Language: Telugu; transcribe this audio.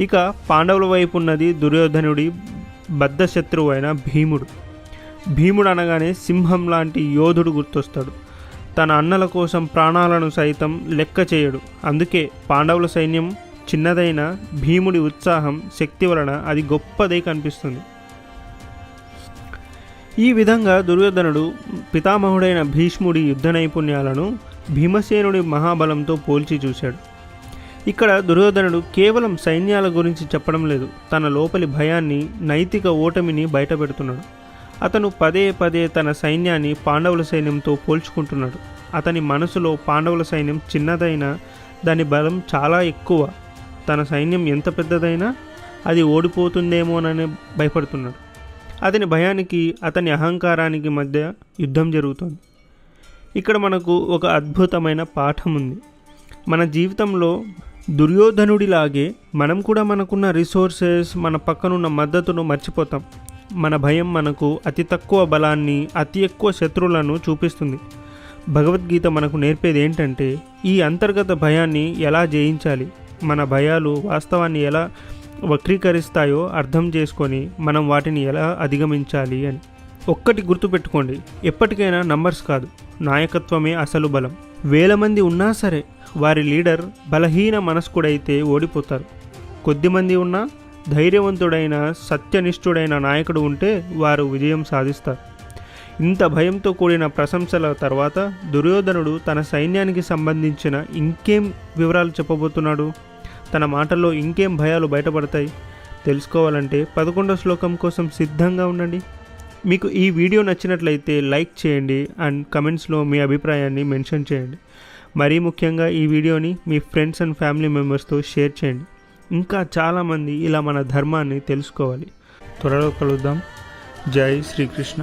ఇక పాండవుల వైపు ఉన్నది దుర్యోధనుడి బద్ధ శత్రువు అయిన భీముడు. భీముడు అనగానే సింహం లాంటి యోధుడు గుర్తొస్తాడు. తన అన్నల కోసం ప్రాణాలను సైతం లెక్క చేయడు. అందుకే పాండవుల సైన్యం చిన్నదైన భీముడి ఉత్సాహం శక్తి వలన అది గొప్పదై కనిపిస్తుంది. ఈ విధంగా దుర్యోధనుడు పితామహుడైన భీష్ముడి యుద్ధ నైపుణ్యాలను భీమసేనుడి మహాబలంతో పోల్చి చూశాడు. ఇక్కడ దుర్యోధనుడు కేవలం సైన్యాల గురించి చెప్పడం లేదు. తన లోపలి భయాన్ని నైతిక ఓటమిని బయటపెడుతున్నాడు. అతను పదే పదే తన సైన్యాన్ని పాండవుల సైన్యంతో పోల్చుకుంటున్నాడు. అతని మనసులో పాండవుల సైన్యం చిన్నదైనా దాని బలం చాలా ఎక్కువ. తన సైన్యం ఎంత పెద్దదైనా అది ఓడిపోతుందేమోనని భయపడుతున్నాడు. అతని భయానికి అతని అహంకారానికి మధ్య యుద్ధం జరుగుతోంది. ఇక్కడ మనకు ఒక అద్భుతమైన పాఠం ఉంది. మన జీవితంలో దుర్యోధనుడిలాగే మనం కూడా మనకున్న రిసోర్సెస్ మన పక్కనున్న మద్దతును మర్చిపోతాం. మన భయం మనకు అతి తక్కువ బలాన్ని అతి ఎక్కువ శత్రువులను చూపిస్తుంది. భగవద్గీత మనకు నేర్పేది ఏంటంటే ఈ అంతర్గత భయాన్ని ఎలా జయించాలి? మన భయాలు వాస్తవాన్ని ఎలా వక్రీకరిస్తాయో అర్థం చేసుకొని మనం వాటిని ఎలా అధిగమించాలి అని. ఒక్కటి గుర్తుపెట్టుకోండి ఎప్పటికైనా నంబర్స్ కాదు నాయకత్వమే అసలు బలం. వేల మంది ఉన్నా సరే వారి లీడర్ బలహీన మనస్కుడైతే ఓడిపోతారు. కొద్దిమంది ఉన్నా ధైర్యవంతుడైన సత్యనిష్ఠుడైన నాయకుడు ఉంటే వారు విజయం సాధిస్తారు. ఇంత భయంతో కూడిన ప్రశంసల తర్వాత దుర్యోధనుడు తన సైన్యానికి సంబంధించిన ఇంకేం వివరాలు చెప్పబోతున్నాడు? తన మాటల్లో ఇంకేం భయాలు బయటపడతాయి? తెలుసుకోవాలంటే పదకొండో శ్లోకం కోసం సిద్ధంగా ఉండండి. మీకు ఈ వీడియో నచ్చినట్లయితే లైక్ చేయండి అండ్ కమెంట్స్లో మీ అభిప్రాయాన్ని మెన్షన్ చేయండి. మరీ ముఖ్యంగా ఈ వీడియోని మీ ఫ్రెండ్స్ అండ్ ఫ్యామిలీ మెంబర్స్తో షేర్ చేయండి. ఇంకా చాలామంది ఇలా మన ధర్మాన్ని తెలుసుకోవాలి. త్వరలో కలుద్దాం. జై శ్రీకృష్ణ.